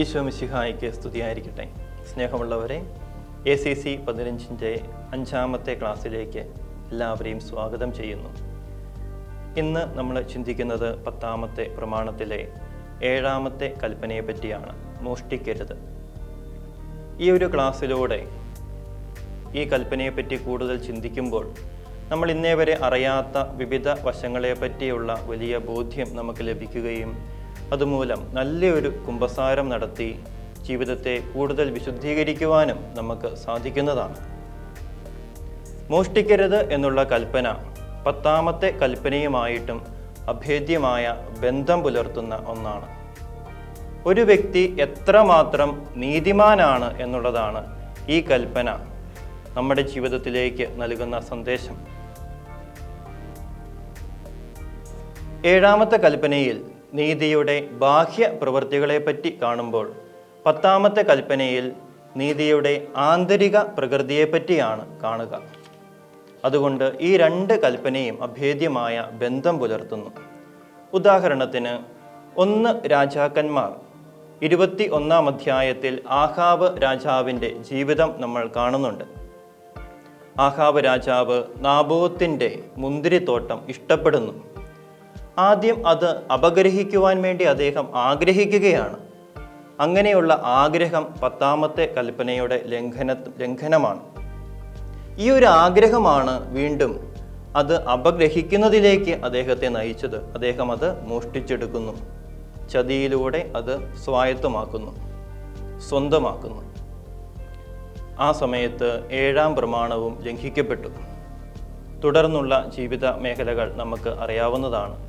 ഈശോ മിശിഹായിക്ക് സ്തുതിയായിരിക്കട്ടെ. സ്നേഹമുള്ളവരെ എ സി സി പതിനഞ്ചിന്റെ അഞ്ചാമത്തെ ക്ലാസ്സിലേക്ക് എല്ലാവരെയും സ്വാഗതം ചെയ്യുന്നു. ഇന്ന് നമ്മൾ ചിന്തിക്കുന്നത് പത്താമത്തെ പ്രമാണത്തിലെ ഏഴാമത്തെ കൽപ്പനയെ പറ്റിയാണ് മോഷ്ടിക്കരുത്. ഈ ഒരു ക്ലാസ്സിലൂടെ ഈ കൽപ്പനയെപ്പറ്റി കൂടുതൽ ചിന്തിക്കുമ്പോൾ നമ്മൾ ഇന്നേ വരെ അറിയാത്ത വിവിധ വശങ്ങളെപ്പറ്റിയുള്ള വലിയ ബോധ്യം നമുക്ക് ലഭിക്കുകയും അതുമൂലം നല്ലൊരു കുംഭസാരം നടത്തി ജീവിതത്തെ കൂടുതൽ വിശുദ്ധീകരിക്കുവാനും നമുക്ക് സാധിക്കുന്നതാണ്. മോഷ്ടിക്കരുത് എന്നുള്ള കൽപ്പന പത്താമത്തെ കൽപ്പനയുമായിട്ടും അഭേദ്യമായ ബന്ധം പുലർത്തുന്ന ഒന്നാണ്. ഒരു വ്യക്തി എത്രമാത്രം നീതിമാനാണ് എന്നുള്ളതാണ് ഈ കൽപ്പന നമ്മുടെ ജീവിതത്തിലേക്ക് നൽകുന്ന സന്ദേശം. ഏഴാമത്തെ കൽപ്പനയിൽ നീതിയുടെ ബാഹ്യ പ്രവൃത്തികളെപ്പറ്റി കാണുമ്പോൾ പത്താമത്തെ കൽപ്പനയിൽ നീതിയുടെ ആന്തരിക പ്രകൃതിയെപ്പറ്റിയാണ് കാണുക. അതുകൊണ്ട് ഈ രണ്ട് കൽപ്പനയും അഭേദ്യമായ ബന്ധം പുലർത്തുന്നു. ഉദാഹരണത്തിന് ഒന്ന് രാജാക്കന്മാർ. ഇരുപത്തി ഒന്നാം അധ്യായത്തിൽ ആഹാബ് രാജാവിന്റെ ജീവിതം നമ്മൾ കാണുന്നുണ്ട്. ആഹാബ് രാജാവ് നാബോത്തിന്റെ മുന്തിരിത്തോട്ടം ഇഷ്ടപ്പെടുന്നു. ആദ്യം അത് അപഗ്രഹിക്കുവാൻ വേണ്ടി അദ്ദേഹം ആഗ്രഹിക്കുകയാണ്. അങ്ങനെയുള്ള ആഗ്രഹം പത്താമത്തെ കൽപ്പനയുടെ ലംഘന ലംഘനമാണ്. ഈ ഒരു ആഗ്രഹമാണ് വീണ്ടും അത് അപഗ്രഹിക്കുന്നതിലേക്ക് അദ്ദേഹത്തെ നയിച്ചത്. അദ്ദേഹം അത് മോഷ്ടിച്ചെടുക്കുന്നു. ചതിയിലൂടെ അത് സ്വായത്തമാക്കുന്നു. സ്വന്തമാക്കുന്നു. ആ സമയത്ത് ഏഴാം പ്രമാണവും ലംഘിക്കപ്പെട്ടു. തുടർന്നുള്ള ജീവിത മേഖലകൾ നമുക്ക് അറിയാവുന്നതാണ്.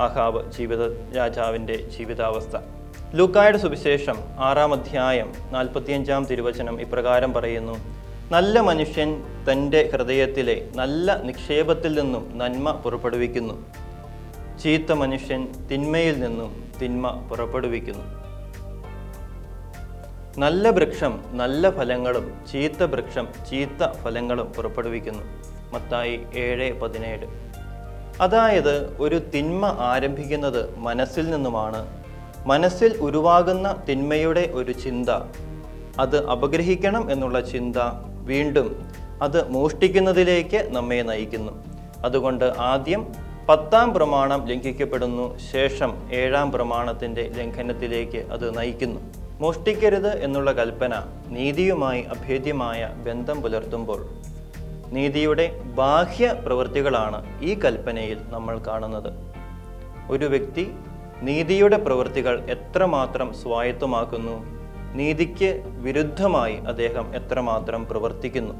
അഹാബ് ജീവിത രാജാവിന്റെ ജീവിതാവസ്ഥ. ലൂക്കായുടെ സുവിശേഷം ആറാം അധ്യായം നാൽപ്പത്തിയഞ്ചാം തിരുവചനം ഇപ്രകാരം പറയുന്നു നല്ല മനുഷ്യൻ തന്റെ ഹൃദയത്തിലെ നല്ല നിക്ഷേപത്തിൽ നിന്നും നന്മ പുറപ്പെടുവിക്കുന്നു. ചീത്ത മനുഷ്യൻ തിന്മയിൽ നിന്നും തിന്മ പുറപ്പെടുവിക്കുന്നു. നല്ല വൃക്ഷം നല്ല ഫലങ്ങളും ചീത്ത വൃക്ഷം ചീത്ത ഫലങ്ങളും പുറപ്പെടുവിക്കുന്നു. മത്തായി ഏഴ് പതിനേഴ്. അതായത് ഒരു തിന്മ ആരംഭിക്കുന്നത് മനസ്സിൽ നിന്നുമാണ്. മനസ്സിൽ ഉരുവാകുന്ന തിന്മയുടെ ഒരു ചിന്ത. അത് അപഗ്രഹിക്കണം എന്നുള്ള ചിന്ത വീണ്ടും അത് മോഷ്ടിക്കുന്നതിലേക്ക് നമ്മെ നയിക്കുന്നു. അതുകൊണ്ട് ആദ്യം പത്താം പ്രമാണം ലംഘിക്കപ്പെടുന്നു ശേഷം ഏഴാം പ്രമാണത്തിന്റെ ലംഘനത്തിലേക്ക് അത് നയിക്കുന്നു. മോഷ്ടിക്കരുത് എന്നുള്ള കൽപ്പന നീതിയുമായി അഭേദ്യമായ ബന്ധം പുലർത്തുമ്പോൾ നീതിയുടെ ബാഹ്യ പ്രവൃത്തികളാണ് ഈ കൽപ്പനയിൽ നമ്മൾ കാണുന്നത്. ഒരു വ്യക്തി നീതിയുടെ പ്രവൃത്തികൾ എത്രമാത്രം സ്വായത്തമാക്കുന്നു നീതിക്ക് വിരുദ്ധമായി അദ്ദേഹം എത്രമാത്രം പ്രവർത്തിക്കുന്നു.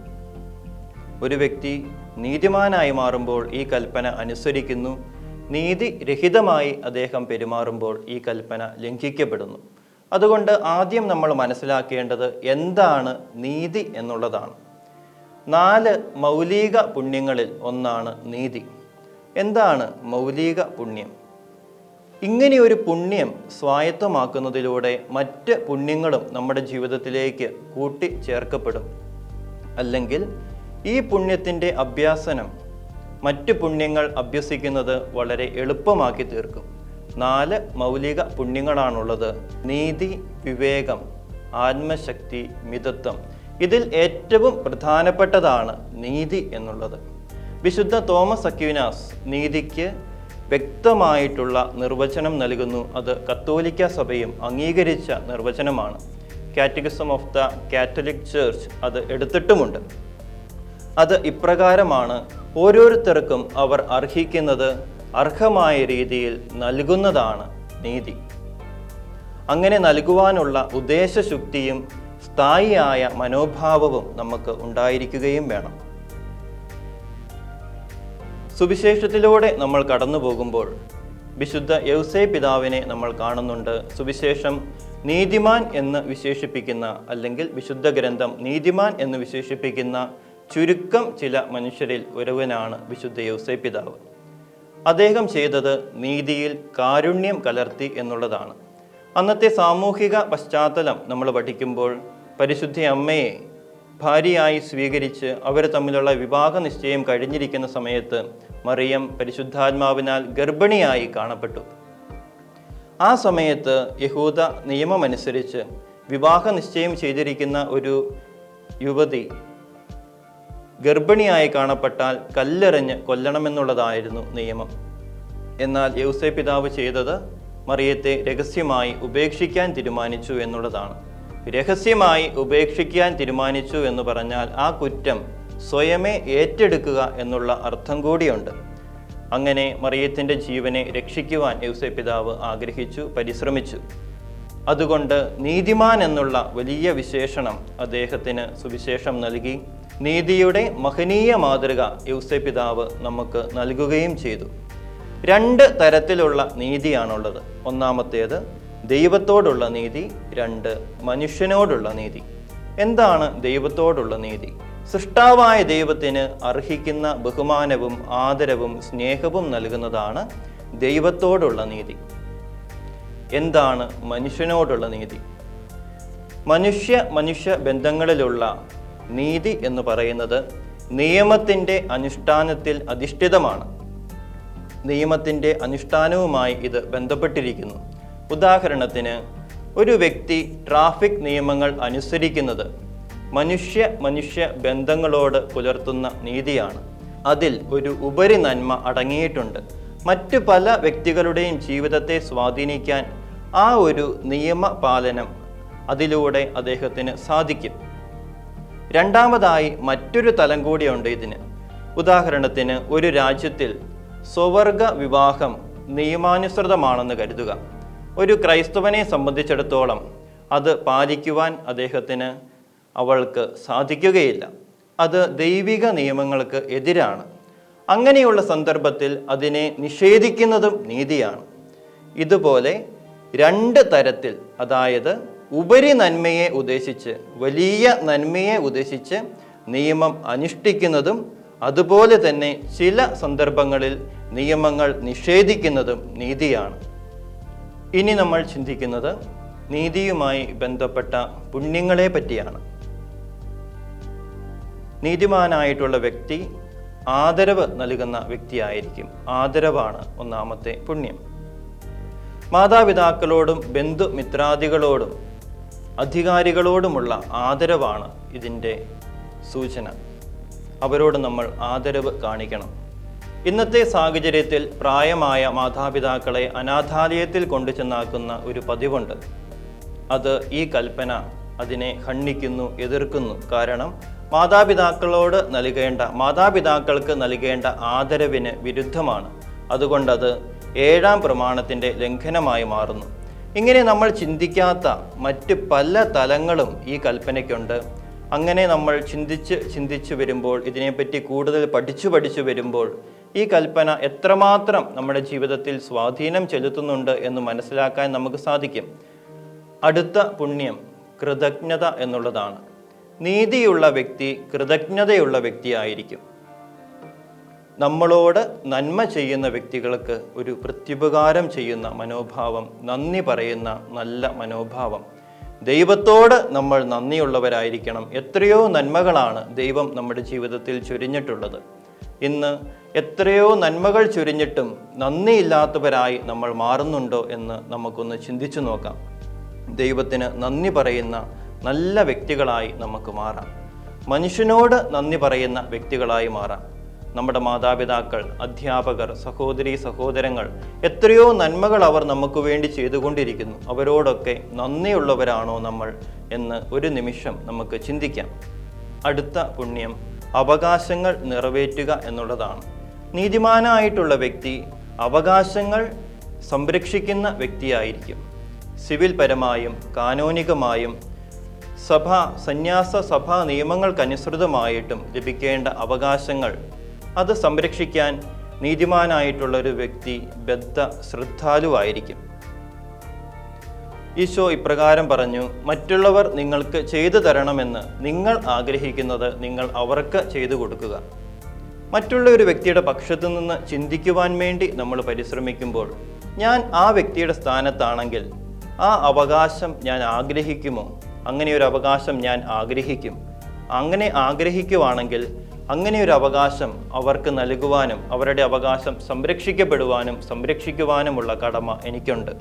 ഒരു വ്യക്തി നീതിമാനായി മാറുമ്പോൾ ഈ കൽപ്പന അനുസരിക്കുന്നു നീതി രഹിതമായി അദ്ദേഹം പെരുമാറുമ്പോൾ ഈ കൽപ്പന ലംഘിക്കപ്പെടുന്നു. അതുകൊണ്ട് ആദ്യം നമ്മൾ മനസ്സിലാക്കേണ്ടത് എന്താണ് നീതി എന്നുള്ളതാണ്. നാല് മൗലിക പുണ്യങ്ങളിൽ ഒന്നാണ് നീതി. എന്താണ് മൗലിക പുണ്യം? ഇങ്ങനെയൊരു പുണ്യം സ്വായത്തമാക്കുന്നതിലൂടെ മറ്റ് പുണ്യങ്ങളും നമ്മുടെ ജീവിതത്തിലേക്ക് കൂട്ടി ചേർക്കപ്പെടും. അല്ലെങ്കിൽ ഈ പുണ്യത്തിന്റെ അഭ്യാസനം മറ്റ് പുണ്യങ്ങൾ അഭ്യസിക്കുന്നത് വളരെ എളുപ്പമാക്കി തീർക്കും. നാല് മൗലിക പുണ്യങ്ങളാണുള്ളത്. നീതി വിവേകം ആത്മശക്തി മിതത്വം. ഇതിൽ ഏറ്റവും പ്രധാനപ്പെട്ടതാണ് നീതി എന്നുള്ളത്. വിശുദ്ധ തോമസ് അക്യൂനാസ് നീതിക്ക് വ്യക്തമായിട്ടുള്ള നിർവചനം നൽകുന്നു. അത് കത്തോലിക്ക സഭയും അംഗീകരിച്ച നിർവചനമാണ്. Catechism of the Catholic church അത് എടുത്തിട്ടുമുണ്ട്. അത് ഇപ്രകാരമാണ് ഓരോരുത്തർക്കും അവർ അർഹിക്കുന്നത് അർഹമായ രീതിയിൽ നൽകുന്നതാണ് നീതി. അങ്ങനെ നൽകുവാനുള്ള ഉദ്ദേശശുദ്ധിയും സ്ഥായിയായ മനോഭാവവും നമുക്ക് ഉണ്ടായിരിക്കുകയും വേണം. സുവിശേഷത്തിലൂടെ നമ്മൾ കടന്നു പോകുമ്പോൾ വിശുദ്ധ യൗസേ പിതാവിനെ നമ്മൾ കാണുന്നുണ്ട്. സുവിശേഷം നീതിമാൻ എന്ന് വിശേഷിപ്പിക്കുന്ന അല്ലെങ്കിൽ വിശുദ്ധ ഗ്രന്ഥം നീതിമാൻ എന്ന് വിശേഷിപ്പിക്കുന്ന ചുരുക്കം ചില മനുഷ്യരിൽ ഒരുവനാണ് വിശുദ്ധ യൗസേ പിതാവ്. അദ്ദേഹം ചെയ്തത് നീതിയിൽ കാരുണ്യം കലർത്തി എന്നുള്ളതാണ്. അന്നത്തെ സാമൂഹിക പശ്ചാത്തലം നമ്മൾ പഠിക്കുമ്പോൾ പരിശുദ്ധ അമ്മയെ ഭാര്യയായി സ്വീകരിച്ച് അവർ തമ്മിലുള്ള വിവാഹ നിശ്ചയം കഴിഞ്ഞിരിക്കുന്ന സമയത്ത് മറിയം പരിശുദ്ധാത്മാവിനാൽ ഗർഭിണിയായി കാണപ്പെട്ടു. ആ സമയത്ത് യഹൂദ നിയമമനുസരിച്ച് വിവാഹ നിശ്ചയം ചെയ്തിരിക്കുന്ന ഒരു യുവതി ഗർഭിണിയായി കാണപ്പെട്ടാൽ കല്ലെറിഞ്ഞ് കൊല്ലണമെന്നുള്ളതായിരുന്നു നിയമം. എന്നാൽ യൗസേ പിതാവ് ചെയ്തത് മറിയത്തെ രഹസ്യമായി ഉപേക്ഷിക്കാൻ തീരുമാനിച്ചു എന്നുള്ളതാണ്. രഹസ്യമായി ഉപേക്ഷിക്കാൻ തീരുമാനിച്ചു എന്ന് പറഞ്ഞാൽ ആ കുറ്റം സ്വയമേ ഏറ്റെടുക്കുക എന്നുള്ള അർത്ഥം കൂടിയുണ്ട്. അങ്ങനെ മറിയത്തിന്റെ ജീവനെ രക്ഷിക്കുവാൻ യൗസെ പിതാവ് ആഗ്രഹിച്ചു പരിശ്രമിച്ചു. അതുകൊണ്ട് നീതിമാൻ എന്നുള്ള വലിയ വിശേഷണം അദ്ദേഹത്തിന് സുവിശേഷം നൽകി. നീതിയുടെ മഹനീയ മാതൃക യൗസെ പിതാവ് നമുക്ക് നൽകുകയും ചെയ്തു. രണ്ട് തരത്തിലുള്ള നീതിയാണുള്ളത്. ഒന്നാമത്തേത് ദൈവത്തോടുള്ള നീതി രണ്ട് മനുഷ്യനോടുള്ള നീതി. എന്താണ് ദൈവത്തോടുള്ള നീതി? സൃഷ്ടാവായ ദൈവത്തിന് അർഹിക്കുന്ന ബഹുമാനവും ആദരവും സ്നേഹവും നൽകുന്നതാണ് ദൈവത്തോടുള്ള നീതി. എന്താണ് മനുഷ്യനോടുള്ള നീതി? മനുഷ്യ മനുഷ്യ ബന്ധങ്ങളിലുള്ള നീതി എന്ന് പറയുന്നത് നിയമത്തിന്റെ അനുഷ്ഠാനത്തിൽ അധിഷ്ഠിതമാണ്. നിയമത്തിന്റെ അനുഷ്ഠാനവുമായി ഇത് ബന്ധപ്പെട്ടിരിക്കുന്നു. ഉദാഹരണത്തിന് ഒരു വ്യക്തി ട്രാഫിക് നിയമങ്ങൾ അനുസരിക്കുന്നത് മനുഷ്യ മനുഷ്യ ബന്ധങ്ങളോട് പുലർത്തുന്ന നീതിയാണ്. അതിൽ ഒരു ഉപരി നന്മ അടങ്ങിയിട്ടുണ്ട്. മറ്റു പല വ്യക്തികളുടെയും ജീവിതത്തെ സ്വാധീനിക്കാൻ ആ ഒരു നിയമപാലനം അതിലൂടെ അദ്ദേഹത്തിന് സാധിക്കും. രണ്ടാമതായി മറ്റൊരു തലം കൂടിയുണ്ട് ഇതിന്. ഉദാഹരണത്തിന് ഒരു രാജ്യത്തിൽ സ്വവർഗ വിവാഹം നിയമാനുസൃതമാണെന്ന് കരുതുക. ഒരു ക്രൈസ്തവനെ സംബന്ധിച്ചിടത്തോളം അത് പാലിക്കുവാൻ അദ്ദേഹത്തിന് അവൾക്ക് സാധിക്കുകയില്ല. അത് ദൈവിക നിയമങ്ങൾക്ക് എതിരാണ്. അങ്ങനെയുള്ള സന്ദർഭത്തിൽ അതിനെ നിഷേധിക്കുന്നതും നീതിയാണ്. ഇതുപോലെ രണ്ട് തരത്തിൽ അതായത് ഉപരി നന്മയെ ഉദ്ദേശിച്ച് വലിയ നന്മയെ ഉദ്ദേശിച്ച് നിയമം അനുഷ്ഠിക്കുന്നതും അതുപോലെ തന്നെ ചില സന്ദർഭങ്ങളിൽ നിയമങ്ങൾ നിഷേധിക്കുന്നതും നീതിയാണ്. ഇനി നമ്മൾ ചിന്തിക്കുന്നത് നീതിയുമായി ബന്ധപ്പെട്ട പുണ്യങ്ങളെ പറ്റിയാണ്. നീതിമാനായിട്ടുള്ള വ്യക്തി ആദരവ് നൽകുന്ന വ്യക്തിയായിരിക്കും. ആദരവാണ് ഒന്നാമത്തെ പുണ്യം. മാതാപിതാക്കളോടും ബന്ധുമിത്രാദികളോടും അധികാരികളോടുമുള്ള ആദരവാണ് ഇതിന്റെ സൂചന. അവരോട് നമ്മൾ ആദരവ് കാണിക്കണം. ഇന്നത്തെ സാഹചര്യത്തിൽ പ്രായമായ മാതാപിതാക്കളെ അനാഥാലയത്തിൽ കൊണ്ടു ചെന്നാക്കുന്ന ഒരു പതിവുണ്ട്. അത് ഈ കൽപ്പന അതിനെ ഖണ്ഡിക്കുന്നു എതിർക്കുന്നു. കാരണം മാതാപിതാക്കളോട് നൽകേണ്ട മാതാപിതാക്കൾക്ക് നൽകേണ്ട ആദരവിന് വിരുദ്ധമാണ്. അതുകൊണ്ടത് ഏഴാം പ്രമാണത്തിന്റെ ലംഘനമായി മാറുന്നു. ഇങ്ങനെ നമ്മൾ ചിന്തിക്കാത്ത മറ്റ് പല തലങ്ങളും ഈ കൽപ്പനയ്ക്കുണ്ട്. അങ്ങനെ നമ്മൾ ചിന്തിച്ച് ചിന്തിച്ചു വരുമ്പോൾ ഇതിനെപ്പറ്റി കൂടുതൽ പഠിച്ചു പഠിച്ചു വരുമ്പോൾ ഈ കൽപ്പന എത്രമാത്രം നമ്മുടെ ജീവിതത്തിൽ സ്വാധീനം ചെലുത്തുന്നുണ്ട് എന്ന് മനസ്സിലാക്കാൻ നമുക്ക് സാധിക്കും. അടുത്ത പുണ്യം കൃതജ്ഞത എന്നുള്ളതാണ്. നീതിയുള്ള വ്യക്തി കൃതജ്ഞതയുള്ള വ്യക്തിയായിരിക്കും നമ്മളോട് നന്മ ചെയ്യുന്ന വ്യക്തികൾക്ക് ഒരു പ്രത്യുപകാരം ചെയ്യുന്ന മനോഭാവം നന്ദി പറയുന്ന നല്ല മനോഭാവം. ദൈവത്തോട് നമ്മൾ നന്ദിയുള്ളവരായിരിക്കണം. എത്രയോ നന്മകളാണ് ദൈവം നമ്മുടെ ജീവിതത്തിൽ ചൊരിഞ്ഞിട്ടുള്ളത്. ഇന്ന് എത്രയോ നന്മകൾ ചുരിഞ്ഞിട്ടും നന്ദിയില്ലാത്തവരായി നമ്മൾ മാറുന്നുണ്ടോ എന്ന് നമുക്കൊന്ന് ചിന്തിച്ചു നോക്കാം. ദൈവത്തിന് നന്ദി പറയുന്ന നല്ല വ്യക്തികളായി നമുക്ക് മാറാം. മനുഷ്യനോട് നന്ദി പറയുന്ന വ്യക്തികളായി മാറാം. നമ്മുടെ മാതാപിതാക്കൾ അധ്യാപകർ സഹോദരി സഹോദരങ്ങൾ എത്രയോ നന്മകൾ അവർ നമുക്ക് വേണ്ടി ചെയ്തുകൊണ്ടിരിക്കുന്നു. അവരോടൊക്കെ നന്ദിയുള്ളവരാണോ നമ്മൾ എന്ന് ഒരു നിമിഷം നമുക്ക് ചിന്തിക്കാം. അടുത്ത പുണ്യം അവകാശങ്ങൾ നിറവേറ്റുക എന്നുള്ളതാണ്. നീതിമാനായിട്ടുള്ള വ്യക്തി അവകാശങ്ങൾ സംരക്ഷിക്കുന്ന വ്യക്തിയായിരിക്കും. സിവിൽ പരമായും കാനോനികമായും സഭ സന്യാസ സഭാ നിയമങ്ങൾക്കനുസൃതമായിട്ടും ലഭിക്കേണ്ട അവകാശങ്ങൾ അത് സംരക്ഷിക്കാൻ നീതിമാനായിട്ടുള്ള ഒരു വ്യക്തി ബദ്ധ ശ്രദ്ധാലുവായിരിക്കും ഈശോ ഇപ്രകാരം പറഞ്ഞു മറ്റുള്ളവർ നിങ്ങൾക്ക് ചെയ്തു തരണമെന്ന് നിങ്ങൾ ആഗ്രഹിക്കുന്നത് നിങ്ങൾ അവർക്ക് ചെയ്തു കൊടുക്കുക. മറ്റുള്ള ഒരു വ്യക്തിയുടെ പക്ഷത്തു നിന്ന് ചിന്തിക്കുവാൻ വേണ്ടി നമ്മൾ പരിശ്രമിക്കുമ്പോൾ ഞാൻ ആ വ്യക്തിയുടെ സ്ഥാനത്താണെങ്കിൽ ആ അവകാശം ഞാൻ ആഗ്രഹിക്കുമോ? അങ്ങനെ ഒരു അവകാശം ഞാൻ ആഗ്രഹിക്കും. അങ്ങനെ ആഗ്രഹിക്കുവാണെങ്കിൽ അങ്ങനെ ഒരു അവകാശം അവർക്ക് നൽകുവാനും അവരുടെ അവകാശം സംരക്ഷിക്കപ്പെടുവാനും സംരക്ഷിക്കുവാനുമുള്ള കടമ എനിക്കുണ്ട്.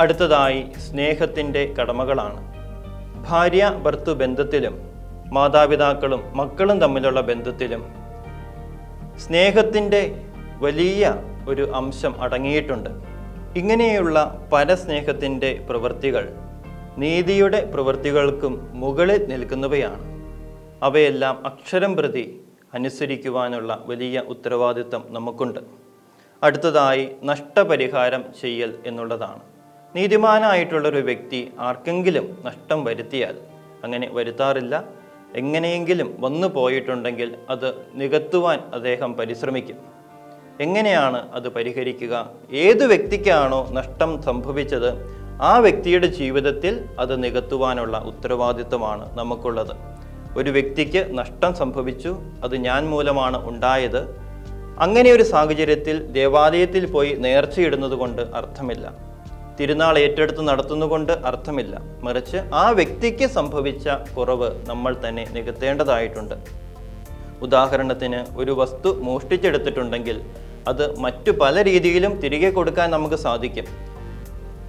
അടുത്തതായി സ്നേഹത്തിന്റെ കടമകളാണ്. ഭാര്യ ഭർത്തു ബന്ധത്തിലും മാതാപിതാക്കളും മക്കളും തമ്മിലുള്ള ബന്ധത്തിലും സ്നേഹത്തിന്റെ വലിയ ഒരു അംശം അടങ്ങിയിട്ടുണ്ട്. ഇങ്ങനെയുള്ള പരസ്നേഹത്തിന്റെ പ്രവൃത്തികൾ നീതിയുടെ പ്രവൃത്തികൾക്കും മുകളിൽ നിൽക്കുന്നവയാണ്. അവയെല്ലാം അക്ഷരം പ്രതി അനുസരിക്കുവാനുള്ള വലിയ ഉത്തരവാദിത്തം നമുക്കുണ്ട്. അടുത്തതായി നഷ്ടപരിഹാരം ചെയ്യൽ എന്നുള്ളതാണ്. നീതിമാനായിട്ടുള്ളൊരു വ്യക്തി ആർക്കെങ്കിലും നഷ്ടം വരുത്തിയാൽ അങ്ങനെ വരുത്താറില്ല. എങ്ങനെയെങ്കിലും വന്നു പോയിട്ടുണ്ടെങ്കിൽ അത് നികത്തുവാൻ അദ്ദേഹം പരിശ്രമിക്കും. എങ്ങനെയാണ് അത് പരിഹരിക്കുക? ഏത് വ്യക്തിക്കാണോ നഷ്ടം സംഭവിച്ചത്? ആ വ്യക്തിയുടെ ജീവിതത്തിൽ അത് നികത്തുവാനുള്ള ഉത്തരവാദിത്വമാണ് നമുക്കുള്ളത്. ഒരു വ്യക്തിക്ക് നഷ്ടം സംഭവിച്ചു അത് ഞാൻ മൂലമാണ് ഉണ്ടായത്. അങ്ങനെ ഒരു സാഹചര്യത്തിൽ ദേവാലയത്തിൽ പോയി നേർച്ചയിടുന്നത് കൊണ്ട് അർത്ഥമില്ല. തിരുനാൾ ഏറ്റെടുത്ത് നടത്തുന്നുകൊണ്ട് അർത്ഥമില്ല. മറിച്ച് ആ വ്യക്തിക്ക് സംഭവിച്ച കുറവ് നമ്മൾ തന്നെ നികത്തേണ്ടതായിട്ടുണ്ട്. ഉദാഹരണത്തിന് ഒരു വസ്തു മോഷ്ടിച്ചെടുത്തിട്ടുണ്ടെങ്കിൽ അത് മറ്റു പല രീതിയിലും തിരികെ കൊടുക്കാൻ നമുക്ക് സാധിക്കും.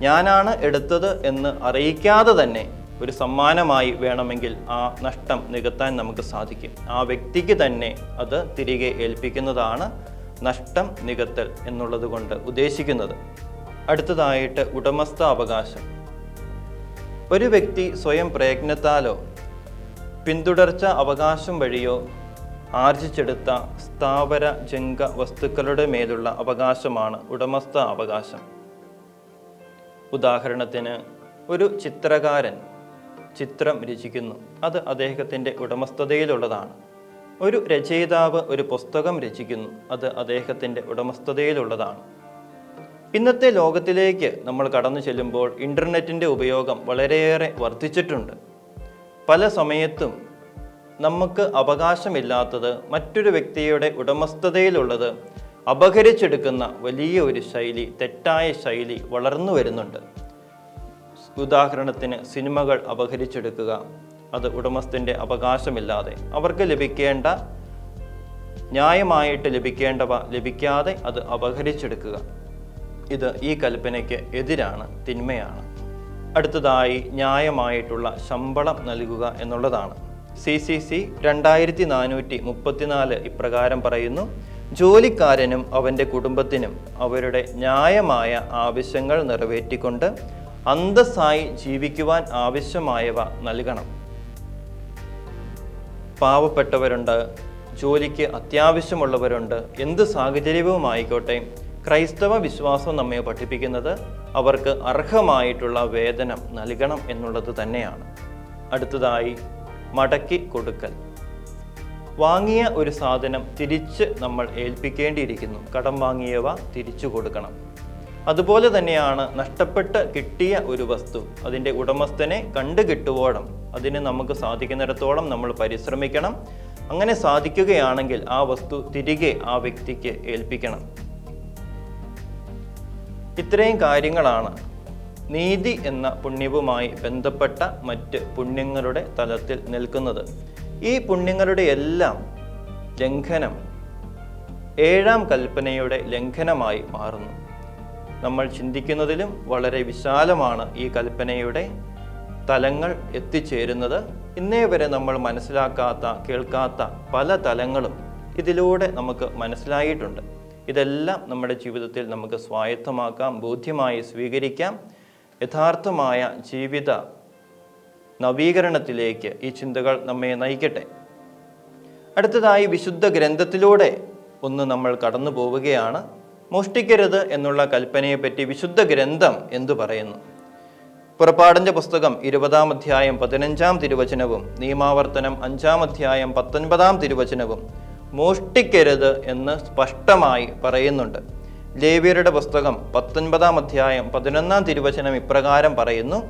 ഞാനാണ് എടുത്തത് എന്ന് അറിയിക്കാതെ തന്നെ ഒരു സമ്മാനമായി വേണമെങ്കിൽ ആ നഷ്ടം നികത്താൻ നമുക്ക് സാധിക്കും. ആ വ്യക്തിക്ക് തന്നെ അത് തിരികെ ഏൽപ്പിക്കുന്നതാണ് നഷ്ടം നികത്തൽ എന്നുള്ളത് കൊണ്ട് ഉദ്ദേശിക്കുന്നത്. അടുത്തതായിട്ട് ഉടമസ്ഥ അവകാശം ഒരു വ്യക്തി സ്വയം പ്രയത്നത്താലോ പിന്തുടർച്ച അവകാശം വഴിയോ ആർജിച്ചെടുത്ത സ്ഥാവര ജംഗ വസ്തുക്കളുടെ മേലുള്ള അവകാശമാണ് ഉടമസ്ഥ അവകാശം ഉദാഹരണത്തിന് ഒരു ചിത്രകാരൻ ചിത്രം രചിക്കുന്നു. അത് അദ്ദേഹത്തിന്റെ ഉടമസ്ഥതയിലുള്ളതാണ്. ഒരു രചയിതാവ് ഒരു പുസ്തകം രചിക്കുന്നു. അത് അദ്ദേഹത്തിന്റെ ഉടമസ്ഥതയിലുള്ളതാണ്. ഇന്നത്തെ ലോകത്തിലേക്ക് നമ്മൾ കടന്നു ചെല്ലുമ്പോൾ ഇന്റർനെറ്റിന്റെ ഉപയോഗം വളരെയേറെ വർദ്ധിച്ചിട്ടുണ്ട്. പല സമയത്തും നമുക്ക് അവകാശമില്ലാത്തത് മറ്റൊരു വ്യക്തിയുടെ ഉടമസ്ഥതയിലുള്ളത് അപഹരിച്ചെടുക്കുന്ന വലിയ ഒരു ശൈലി തെറ്റായ ശൈലി വളർന്നു വരുന്നുണ്ട്. ഉദാഹരണത്തിന് സിനിമകൾ അപഹരിച്ചെടുക്കുക അത് ഉടമസ്ഥന്റെ അവകാശമില്ലാതെ. അവർക്ക് ലഭിക്കേണ്ട ന്യായമായിട്ട് ലഭിക്കേണ്ടവ ലഭിക്കാതെ അത് അപഹരിച്ചെടുക്കുക. ഇത് ഈ കൽപ്പനയ്ക്ക് എതിരാണ് തിന്മയാണ്. അടുത്തതായി ന്യായമായിട്ടുള്ള ശമ്പളം നൽകുക എന്നുള്ളതാണ്. സി സി സി രണ്ടായിരത്തി നാനൂറ്റി മുപ്പത്തിനാല് ഇപ്രകാരം പറയുന്നു ജോലിക്കാരനും അവന്റെ കുടുംബത്തിനും അവരുടെ ന്യായമായ ആവശ്യങ്ങൾ നിറവേറ്റിക്കൊണ്ട് അന്തസ്സായി ജീവിക്കുവാൻ ആവശ്യമായവ നൽകണം. പാവപ്പെട്ടവരുണ്ട് ജോലിക്ക് അത്യാവശ്യമുള്ളവരുണ്ട് എന്ത് സാഹചര്യവുമായിക്കോട്ടെ ക്രൈസ്തവ വിശ്വാസം നമ്മെ പഠിപ്പിക്കുന്നത് അവർക്ക് അർഹമായിട്ടുള്ള വേതനം നൽകണം എന്നുള്ളത് തന്നെയാണ്. അടുത്തതായി മടക്കി കൊടുക്കൽ. വാങ്ങിയ ഒരു സാധനം തിരിച്ച് നമ്മൾ ഏൽപ്പിക്കേണ്ടിയിരിക്കുന്നു. കടം വാങ്ങിയവ തിരിച്ചു കൊടുക്കണം. അതുപോലെ തന്നെയാണ് നഷ്ടപ്പെട്ട് കിട്ടിയ ഒരു വസ്തു. അതിന്റെ ഉടമസ്ഥനെ കണ്ടു കിട്ടുവോളം അതിന് നമുക്ക് സാധിക്കുന്നിടത്തോളം നമ്മൾ പരിശ്രമിക്കണം. അങ്ങനെ സാധിക്കുകയാണെങ്കിൽ ആ വസ്തു തിരികെ ആ വ്യക്തിക്ക് ഏൽപ്പിക്കണം. ഇത്രയും കാര്യങ്ങളാണ് നീതി എന്ന പുണ്യവുമായി ബന്ധപ്പെട്ട മറ്റ് പുണ്യങ്ങളുടെ തലത്തിൽ നിൽക്കുന്നത്. ഈ പുണ്യങ്ങളുടെ എല്ലാം ലംഘനം ഏഴാം കൽപ്പനയുടെ ലംഘനമായി മാറുന്നു. നമ്മൾ ചിന്തിക്കുന്നതിലും വളരെ വിശാലമാണ് ഈ കൽപ്പനയുടെ തലങ്ങൾ എത്തിച്ചേരുന്നത്. ഇന്നേ വരെ നമ്മൾ മനസ്സിലാക്കാത്ത കേൾക്കാത്ത പല തലങ്ങളും ഇതിലൂടെ നമുക്ക് മനസ്സിലായിട്ടുണ്ട്. ഇതെല്ലാം നമ്മുടെ ജീവിതത്തിൽ നമുക്ക് സ്വായത്തമാക്കാം ബോധ്യമായി സ്വീകരിക്കാം. യഥാർത്ഥമായ ജീവിത നവീകരണത്തിലേക്ക് ഈ ചിന്തകൾ നമ്മെ നയിക്കട്ടെ. അടുത്തതായി വിശുദ്ധ ഗ്രന്ഥത്തിലൂടെ ഒന്ന് നമ്മൾ കടന്നു പോവുകയാണ്. മോഷ്ടിക്കരുത് എന്നുള്ള കൽപ്പനയെപ്പറ്റി വിശുദ്ധ ഗ്രന്ഥം എന്തു പറയുന്നു? പുറപ്പാടിന്റെ പുസ്തകം ഇരുപതാം അധ്യായം പതിനഞ്ചാം തിരുവചനവും നിയമാവർത്തനം അഞ്ചാം അധ്യായം പത്തൊൻപതാം തിരുവചനവും മോഷ്ടിക്കരുത് എന്ന് സ്പഷ്ടമായി പറയുന്നുണ്ട്. ലേവിയരുടെ പുസ്തകം പത്തൊൻപതാം അധ്യായം പതിനൊന്നാം തിരുവചനം ഇപ്രകാരം പറയുന്നു.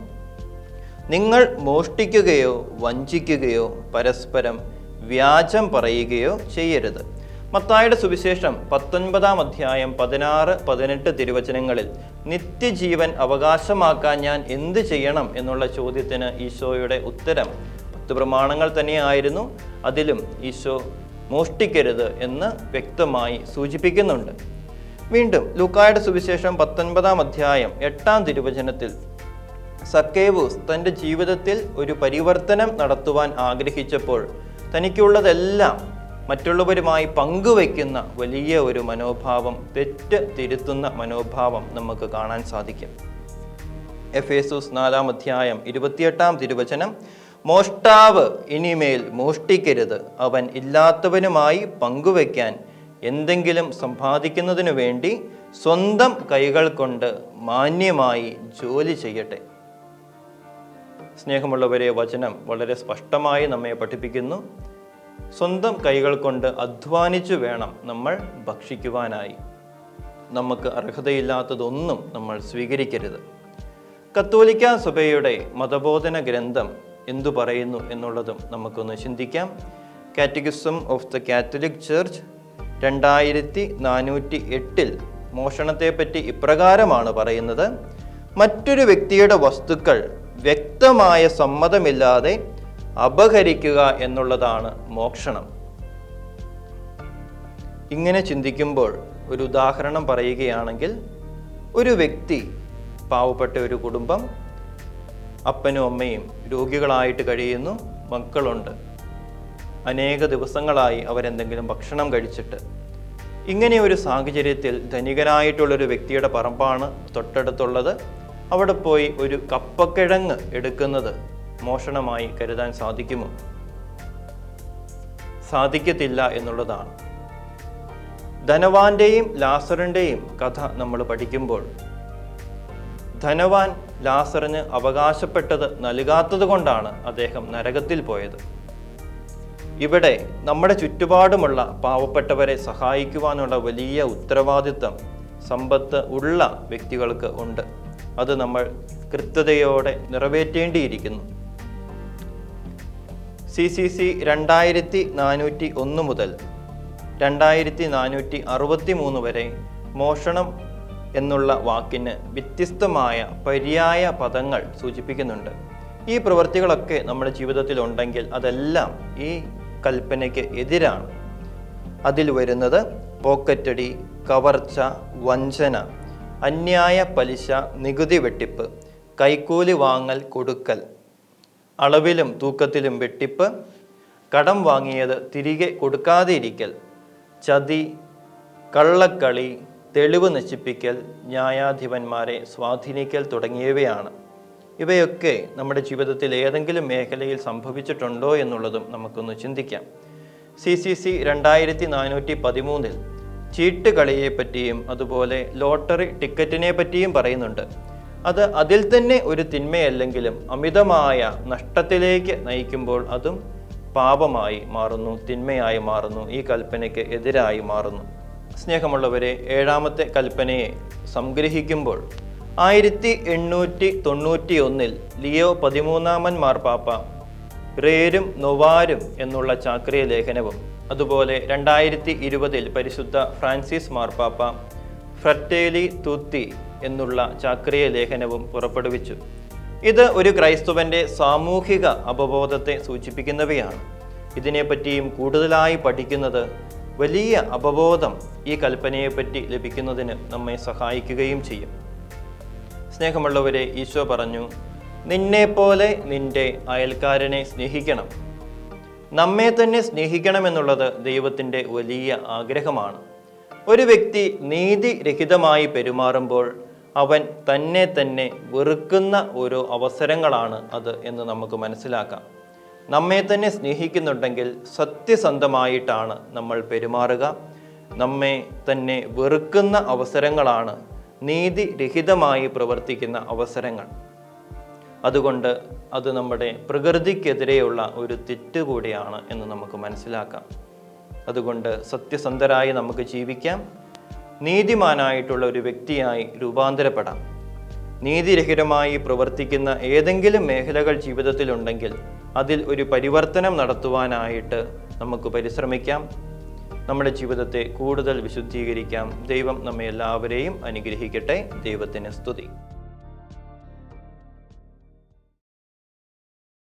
നിങ്ങൾ മോഷ്ടിക്കുകയോ വഞ്ചിക്കുകയോ പരസ്പരം വ്യാജം പറയുകയോ ചെയ്യരുത്. മത്തായുടെ സുവിശേഷം പത്തൊൻപതാം അധ്യായം പതിനാറ് പതിനെട്ട് തിരുവചനങ്ങളിൽ നിത്യജീവൻ അവകാശമാക്കാൻ ഞാൻ എന്ത് ചെയ്യണം? എന്നുള്ള ചോദ്യത്തിന് ഈശോയുടെ ഉത്തരം പത്ത് പ്രമാണങ്ങൾ തന്നെയായിരുന്നു. അതിലും ഈശോ മോഷ്ടിക്കരുത് എന്ന് വ്യക്തമായി സൂചിപ്പിക്കുന്നുണ്ട്. വീണ്ടും ലൂക്കായുടെ സുവിശേഷം പത്തൊൻപതാം അധ്യായം എട്ടാം തിരുവചനത്തിൽ സക്കേവൂസ് തന്റെ ജീവിതത്തിൽ ഒരു പരിവർത്തനം നടത്തുവാൻ ആഗ്രഹിച്ചപ്പോൾ തനിക്കുള്ളതെല്ലാം മറ്റുള്ളവരുമായി പങ്കുവയ്ക്കുന്ന വലിയ ഒരു മനോഭാവം തെറ്റ് തിരുത്തുന്ന മനോഭാവം നമുക്ക് കാണാൻ സാധിക്കും. എഫേസൂസ് നാലാം അധ്യായം ഇരുപത്തിയെട്ടാം തിരുവചനം മോഷ്ടാവ് ഇനിമേൽ മോഷ്ടിക്കരുത്. അവൻ ഇല്ലാത്തവനുമായി പങ്കുവയ്ക്കാൻ എന്തെങ്കിലും സമ്പാദിക്കുന്നതിനു വേണ്ടി സ്വന്തം കൈകൾ കൊണ്ട് മാന്യമായി ജോലി ചെയ്യട്ടെ. സ്നേഹമുള്ളവരെ വചനം വളരെ സ്പഷ്ടമായി നമ്മെ പഠിപ്പിക്കുന്നു. സ്വന്തം കൈകൾ കൊണ്ട് അധ്വാനിച്ചു വേണം നമ്മൾ ഭക്ഷിക്കുവാനായി. നമുക്ക് അർഹതയില്ലാത്തതൊന്നും നമ്മൾ സ്വീകരിക്കരുത്. കത്തോലിക്ക സഭയുടെ മതബോധന ഗ്രന്ഥം എന്തു പറയുന്നു എന്നുള്ളതും നമുക്കൊന്ന് ചിന്തിക്കാം. Catechism of the Catholic church രണ്ടായിരത്തി നാനൂറ്റി എട്ടിൽ മോഷണത്തെപ്പറ്റി ഇപ്രകാരമാണ് പറയുന്നത്. മറ്റൊരു വ്യക്തിയുടെ വസ്തുക്കൾ വ്യക്തമായ സമ്മതമില്ലാതെ അപഹരിക്കുക എന്നുള്ളതാണ് മോക്ഷണം. ഇങ്ങനെ ചിന്തിക്കുമ്പോൾ ഒരു ഉദാഹരണം പറയുകയാണെങ്കിൽ ഒരു വ്യക്തി പാവപ്പെട്ട ഒരു കുടുംബം അപ്പനും അമ്മയും രോഗികളായിട്ട് കഴിയുന്നു. മക്കളുണ്ട്. അനേക ദിവസങ്ങളായി അവരെന്തെങ്കിലും ഭക്ഷണം കഴിച്ചിട്ട്. ഇങ്ങനെ ഒരു സാഹചര്യത്തിൽ ധനികനായിട്ടുള്ളൊരു വ്യക്തിയുടെ പറമ്പാണ് തൊട്ടടുത്തുള്ളത്. അവിടെ പോയി ഒരു കപ്പക്കിഴങ്ങ് എടുക്കുന്നത് മോഷണമായി കരുതാൻ സാധിക്കുമോ? സാധിക്കത്തില്ല എന്നുള്ളതാണ്. ധനവാന്റെയും ലാസറിന്റെയും കഥ നമ്മൾ പഠിക്കുമ്പോൾ ധനവാൻ ലാസറിന് അവകാശപ്പെട്ടത് നൽകാത്തത് കൊണ്ടാണ് അദ്ദേഹം നരകത്തിൽ പോയത്. ഇവിടെ നമ്മുടെ ചുറ്റുപാടുമുള്ള പാവപ്പെട്ടവരെ സഹായിക്കുവാനുള്ള വലിയ ഉത്തരവാദിത്തം സമ്പത്ത് ഉള്ള വ്യക്തികൾക്ക് ഉണ്ട്. അത് നമ്മൾ കൃത്യതയോടെ നിറവേറ്റേണ്ടിയിരിക്കുന്നു. സി സി സി രണ്ടായിരത്തി നാനൂറ്റി ഒന്ന് മുതൽ രണ്ടായിരത്തി നാനൂറ്റി അറുപത്തി മൂന്ന് വരെ മോഷണം എന്നുള്ള വാക്കിന് വ്യത്യസ്തമായ പര്യായ പദങ്ങൾ സൂചിപ്പിക്കുന്നുണ്ട്. ഈ പ്രവൃത്തികളൊക്കെ നമ്മുടെ ജീവിതത്തിൽ ഉണ്ടെങ്കിൽ അതെല്ലാം ഈ കൽപ്പനയ്ക്ക് എതിരാണ്. അതിൽ വരുന്നത് പോക്കറ്റടി കവർച്ച വഞ്ചന അന്യായ പലിശ നികുതി വെട്ടിപ്പ് കൈക്കൂലി വാങ്ങൽ കൊടുക്കൽ. അളവിലും തൂക്കത്തിലും വെട്ടിപ്പ് കടം വാങ്ങിയത് തിരികെ കൊടുക്കാതെ ഇരിക്കൽ ചതി കള്ളക്കളി തെളിവ് നശിപ്പിക്കൽ ന്യായാധിപന്മാരെ സ്വാധീനിക്കൽ തുടങ്ങിയവയാണ്. ഇവയൊക്കെ നമ്മുടെ ജീവിതത്തിൽ ഏതെങ്കിലും മേഖലയിൽ സംഭവിച്ചിട്ടുണ്ടോ എന്നുള്ളതും നമുക്കൊന്ന് ചിന്തിക്കാം. സി സി സി രണ്ടായിരത്തി നാനൂറ്റി പതിമൂന്നിൽ ചീട്ട് കളിയെ പറ്റിയും അതുപോലെ ലോട്ടറി ടിക്കറ്റിനെ പറ്റിയും പറയുന്നുണ്ട്. അത് അതിൽ തന്നെ ഒരു തിന്മയല്ലെങ്കിലും അമിതമായ നഷ്ടത്തിലേക്ക് നയിക്കുമ്പോൾ അതും പാപമായി മാറുന്നു തിന്മയായി മാറുന്നു ഈ കൽപ്പനയ്ക്ക് എതിരായി മാറുന്നു. സ്നേഹമുള്ളവരെ ഏഴാമത്തെ കൽപ്പനയെ സംഗ്രഹിക്കുമ്പോൾ ആയിരത്തി എണ്ണൂറ്റി തൊണ്ണൂറ്റി ഒന്നിൽ ലിയോ പതിമൂന്നാമൻ മാർപ്പാപ്പ റേരും നൊവാരും എന്നുള്ള ചാക്രിയ ലേഖനവും അതുപോലെ രണ്ടായിരത്തി ഇരുപതിൽ പരിശുദ്ധ ഫ്രാൻസിസ് മാർപ്പാപ്പ ഫ്രറ്റേലി തൂത്തി എന്നുള്ള ചാക്രിയ ലേഖനവും പുറപ്പെടുവിച്ചു. ഇത് ഒരു ക്രൈസ്തവന്റെ സാമൂഹിക അവബോധത്തെ സൂചിപ്പിക്കുന്നവയാണ്. ഇതിനെപ്പറ്റിയും കൂടുതലായി പഠിക്കുന്നത് വലിയ അപബോധം ഈ കൽപ്പനയെപ്പറ്റി ലഭിക്കുന്നതിന് നമ്മെ സഹായിക്കുകയും ചെയ്യും. സ്നേഹമുള്ളവരെ ഈശോ പറഞ്ഞു നിന്നെപ്പോലെ നിന്റെ അയൽക്കാരനെ സ്നേഹിക്കണം. നമ്മെ തന്നെ സ്നേഹിക്കണമെന്നുള്ളത് ദൈവത്തിന്റെ വലിയ ആഗ്രഹമാണ്. ഒരു വ്യക്തി നീതിരഹിതമായി പെരുമാറുമ്പോൾ അവൻ തന്നെ തന്നെ വെറുക്കുന്ന ഓരോ അവസരങ്ങളാണ് അത് എന്ന് നമുക്ക് മനസ്സിലാക്കാം. നമ്മെ തന്നെ സ്നേഹിക്കുന്നുണ്ടെങ്കിൽ സത്യസന്ധമായിട്ടാണ് നമ്മൾ പെരുമാറുക. നമ്മെ തന്നെ വെറുക്കുന്ന അവസരങ്ങളാണ് നീതിരഹിതമായി പ്രവർത്തിക്കുന്ന അവസരങ്ങൾ. അതുകൊണ്ട് അത് നമ്മുടെ പ്രകൃതിക്കെതിരെയുള്ള ഒരു തെറ്റ് കൂടിയാണ് എന്ന് നമുക്ക് മനസ്സിലാക്കാം. അതുകൊണ്ട് സത്യസന്ധരായി നമുക്ക് ജീവിക്കാം. നീതിമാനായിട്ടുള്ള ഒരു വ്യക്തിയായി രൂപാന്തരപ്പെടാം. നീതിരഹിതമായി പ്രവർത്തിക്കുന്ന ഏതെങ്കിലും മേഖലകൾ ജീവിതത്തിലുണ്ടെങ്കിൽ അതിൽ ഒരു പരിവർത്തനം നടത്തുവാനായിട്ട് നമുക്ക് പരിശ്രമിക്കാം. നമ്മുടെ ജീവിതത്തെ കൂടുതൽ വിശുദ്ധീകരിക്കാം. ദൈവം നമ്മെ എല്ലാവരെയും അനുഗ്രഹിക്കട്ടെ. ദൈവത്തിന് സ്തുതി.